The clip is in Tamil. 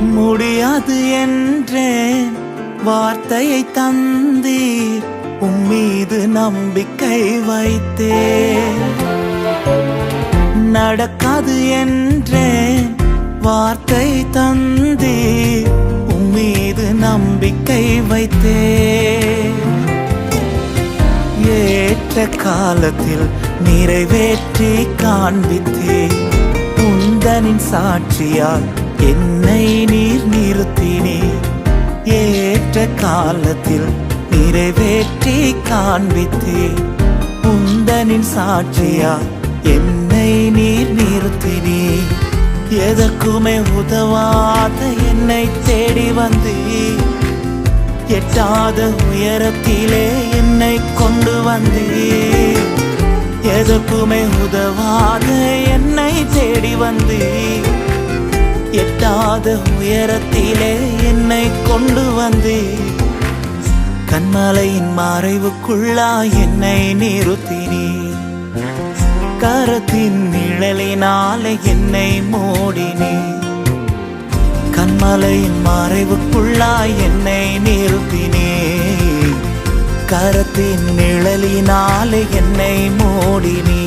முடியாது என்றேன் வார்த்தையை தந்தீர். உம்மீது நம்பிக்கை வைத்தே நடக்காது என்றேன் வார்த்தை தந்தீர். உம்மீது நம்பிக்கை வைத்தே ஏற்ற காலத்தில் நிறைவேற்றி காண்பித்தே உந்தனின் சாட்சியால் என்னை நீர் நிறுத்தினே. ஏற்ற காலத்தில் நிறைவேற்றி காண்பித்தே உந்தனின் சாட்சியா என்னை நீர் நிறுத்தினே. எதற்குமே உதவாத என்னை தேடி வந்தீர். எட்டாத உயரத்திலே என்னை கொண்டு வந்தீர். எதற்குமே உதவாத என்னை தேடி வந்தே இல்லாத உயரத்திலே என்னை கொண்டு வந்து. கண்மலையின் மறைவுக்குள்ளா என்னை நிறுத்தினீர் கரத்தின் நிழலினாலே என்னை மூடினீர் கண்மலையின் மறைவுக்குள்ளா என்னை நிறுத்தினே. கரத்தின் நிழலினாலே என்னை மூடினே.